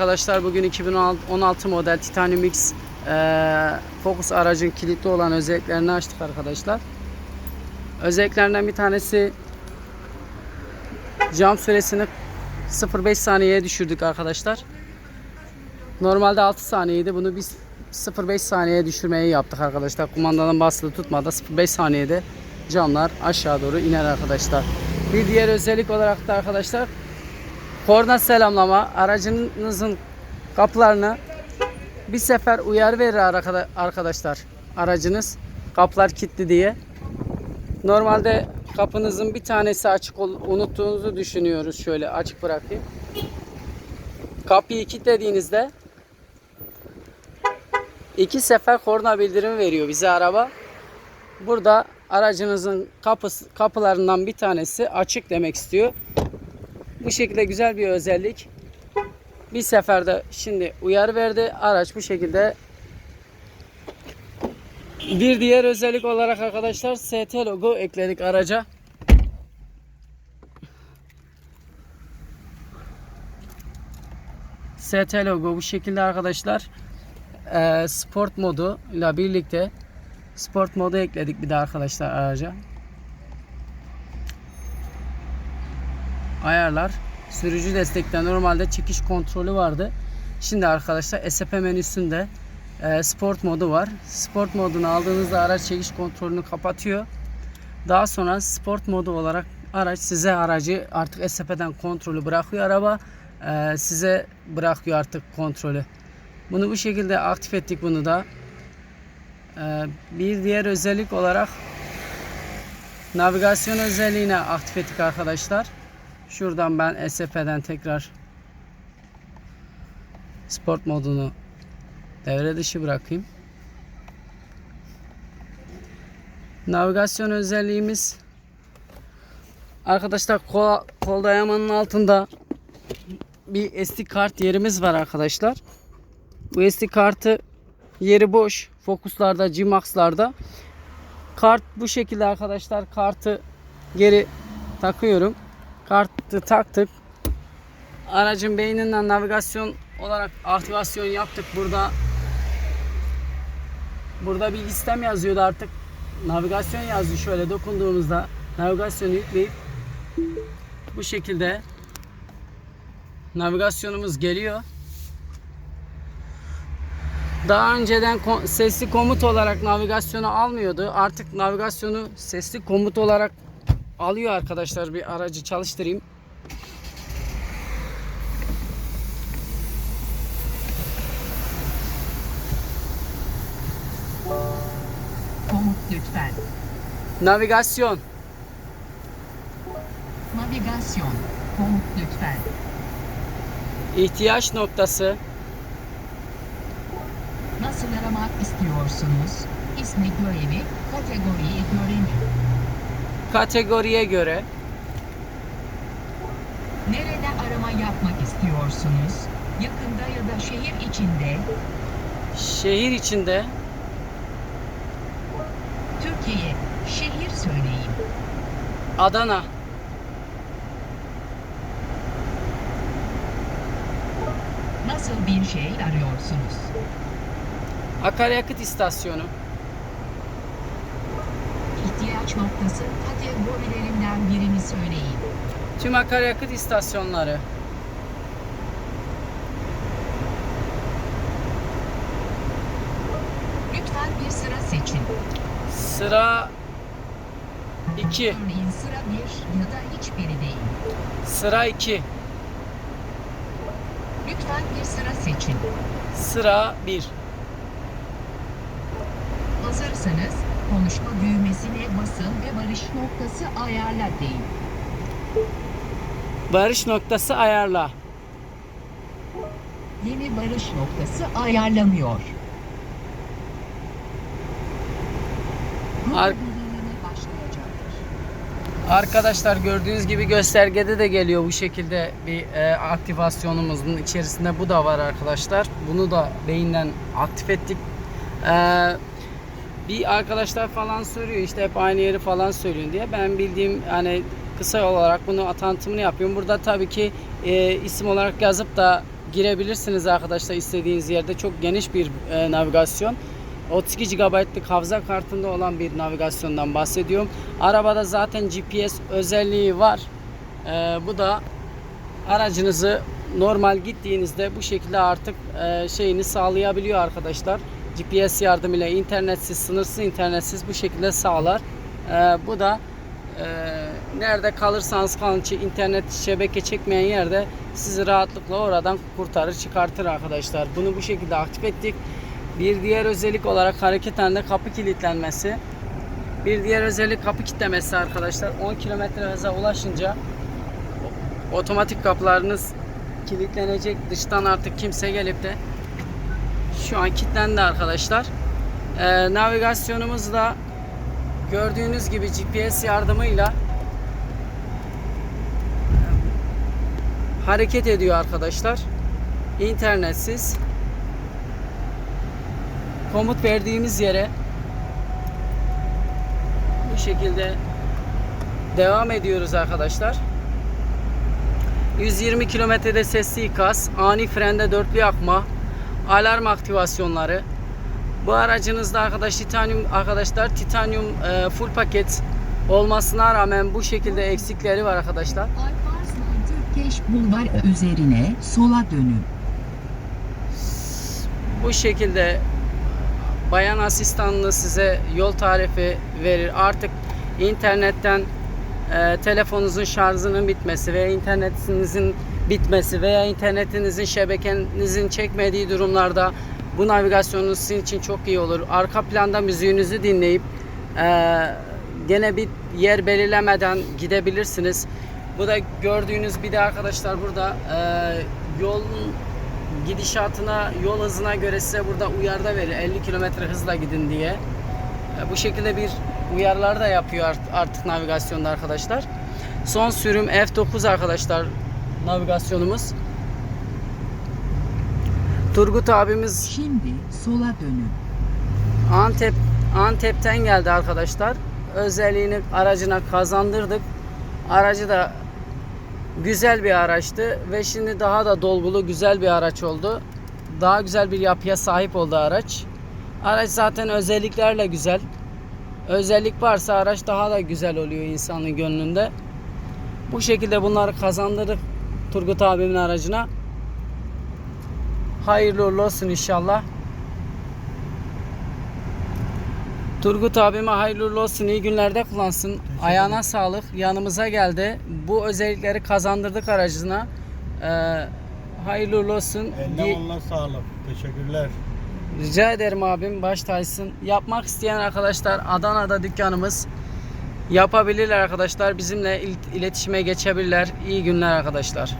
Arkadaşlar bugün 2016 model Titanium X eee, Focus aracın kilitli olan özelliklerini açtık arkadaşlar. Özelliklerinden bir tanesi cam süresini 0.5 saniyeye düşürdük arkadaşlar. Normalde 6 saniyeydi. Bunu biz 0.5 saniyeye düşürmeyi yaptık arkadaşlar. Kumandanın basılı tutmadan 0.5 saniyede camlar aşağı doğru iner arkadaşlar. Bir diğer özellik olarak da arkadaşlar Korna selamlama aracınızın kapılarını bir sefer uyarı verir arkada- arkadaşlar aracınız kapılar kilitli diye. Normalde kapınızın bir tanesi açık ol- unuttuğunuzu düşünüyoruz. Şöyle açık bırakayım. Kapıyı kilitlediğinizde iki sefer korna bildirimi veriyor bize araba. Burada aracınızın kapısı, kapılarından bir tanesi açık demek istiyor. Bu şekilde güzel bir özellik. Bir seferde şimdi uyarı verdi. Araç bu şekilde bir diğer özellik olarak arkadaşlar ST logo ekledik araca. ST logo bu şekilde arkadaşlar. Ee, sport modu ile birlikte sport modu ekledik bir de arkadaşlar araca. Ayarlar. Sürücü destekte normalde çekiş kontrolü vardı. Şimdi arkadaşlar SP menüsünde e, sport modu var. Sport modunu aldığınızda araç çekiş kontrolünü kapatıyor. Daha sonra sport modu olarak araç size aracı artık SP'den kontrolü bırakıyor araba. E, size bırakıyor artık kontrolü. Bunu bu şekilde aktif ettik bunu da. E, bir diğer özellik olarak navigasyon özelliğine aktif ettik arkadaşlar. Şuradan ben SF'den tekrar sport modunu devre dışı bırakayım. Navigasyon özelliğimiz arkadaşlar kol, kol dayamanın altında bir SD kart yerimiz var arkadaşlar. Bu SD kartı yeri boş. Fokuslarda, G-Max'larda. Kart bu şekilde arkadaşlar. Kartı geri takıyorum. Kartı taktık. Aracın beyninden navigasyon olarak aktivasyon yaptık. Burada burada bir sistem yazıyordu artık. Navigasyon yazıyor şöyle dokunduğumuzda navigasyonu yükleyip bu şekilde navigasyonumuz geliyor. Daha önceden ko- sesli komut olarak navigasyonu almıyordu. Artık navigasyonu sesli komut olarak alıyor arkadaşlar. Bir aracı çalıştırayım. Komut lütfen. Navigasyon. Navigasyon. Komut lütfen. ihtiyaç noktası. Nasıl aramak istiyorsunuz? İsmi görevi, kategoriye göre mi? Kategoriye göre. Nerede arama yapmak istiyorsunuz? Yakında ya da şehir içinde, Şehir içinde. Türkiye, şehir söyleyin. Adana. Nasıl bir şey arıyorsunuz? Akaryakıt istasyonu. İhtiyaç noktası kategorilerinden birini söyleyin. Tüm akaryakıt istasyonları. Lütfen bir sıra seçin. Sıra 2. Örneğin sıra 1 ya da hiçbiri değil. Sıra 2. Lütfen bir sıra seçin. Sıra 1. Hazırsanız konuşma düğmesine basın ve varış noktası ayarla deyin. Varış noktası ayarla. Yeni varış noktası ayarlanıyor. Ar-. Arkadaşlar gördüğünüz gibi göstergede de geliyor bu şekilde bir e, aktivasyonumuzun içerisinde bu da var arkadaşlar. Bunu da beyinden aktif ettik. E, bir arkadaşlar falan soruyor işte hep aynı yeri falan söylüyorsun diye. Ben bildiğim hani kısa olarak bunu tanıtımını yapıyorum. Burada tabii ki e, isim olarak yazıp da girebilirsiniz arkadaşlar istediğiniz yerde. Çok geniş bir e, navigasyon. 32 GB'lık hafıza kartında olan bir navigasyondan bahsediyorum. Arabada zaten GPS özelliği var. E, bu da aracınızı normal gittiğinizde bu şekilde artık e, şeyini sağlayabiliyor arkadaşlar. GPS yardımıyla internetsiz, sınırsız internetsiz bu şekilde sağlar. E, bu da e, nerede kalırsanız kalın internet şebeke çekmeyen yerde sizi rahatlıkla oradan kurtarır çıkartır arkadaşlar. Bunu bu şekilde aktif ettik. Bir diğer özellik olarak hareket halinde kapı kilitlenmesi. Bir diğer özellik kapı kilitlemesi arkadaşlar. 10 km hıza ulaşınca otomatik kapılarınız kilitlenecek. Dıştan artık kimse gelip de şu an kilitlendi arkadaşlar. Ee, navigasyonumuz da gördüğünüz gibi GPS yardımıyla hareket ediyor arkadaşlar. İnternetsiz komut verdiğimiz yere bu şekilde devam ediyoruz arkadaşlar. 120 kilometrede sesli ikaz, ani frende dörtlü yakma, alarm aktivasyonları. Bu aracınızda arkadaş titanyum arkadaşlar titanyum e, full paket olmasına rağmen bu şekilde eksikleri var arkadaşlar. Türkeş Bulvar üzerine sola dönün. Bu şekilde bayan asistanlığı size yol tarifi verir. Artık internetten e, telefonunuzun şarjının bitmesi veya internetinizin bitmesi veya internetinizin şebekenizin çekmediği durumlarda bu navigasyonunuz sizin için çok iyi olur. Arka planda müziğinizi dinleyip e, gene bir yer belirlemeden gidebilirsiniz. Bu da gördüğünüz bir de arkadaşlar burada e, yolun gidişatına, yol hızına göre size burada uyarda verir. 50 km hızla gidin diye. E, Bu şekilde bir uyarılar da yapıyor art- artık navigasyonda arkadaşlar. Son sürüm F9 arkadaşlar navigasyonumuz. Turgut abimiz Şimdi sola dönün. Antep Antep'ten geldi arkadaşlar. Özelliğini aracına kazandırdık. Aracı da güzel bir araçtı ve şimdi daha da dolgulu güzel bir araç oldu. Daha güzel bir yapıya sahip oldu araç. Araç zaten özelliklerle güzel. Özellik varsa araç daha da güzel oluyor insanın gönlünde. Bu şekilde bunları kazandırdık Turgut abimin aracına. Hayırlı olsun inşallah. Turgut abime hayırlı olsun. iyi günlerde kullansın. Ayağına sağlık. Yanımıza geldi. Bu özellikleri kazandırdık aracına. Ee, hayırlı olsun. Eline koluna sağlık. Teşekkürler. Rica ederim abim baş tacısın. Yapmak isteyen arkadaşlar Adana'da dükkanımız yapabilirler arkadaşlar. Bizimle il- iletişime geçebilirler. İyi günler arkadaşlar.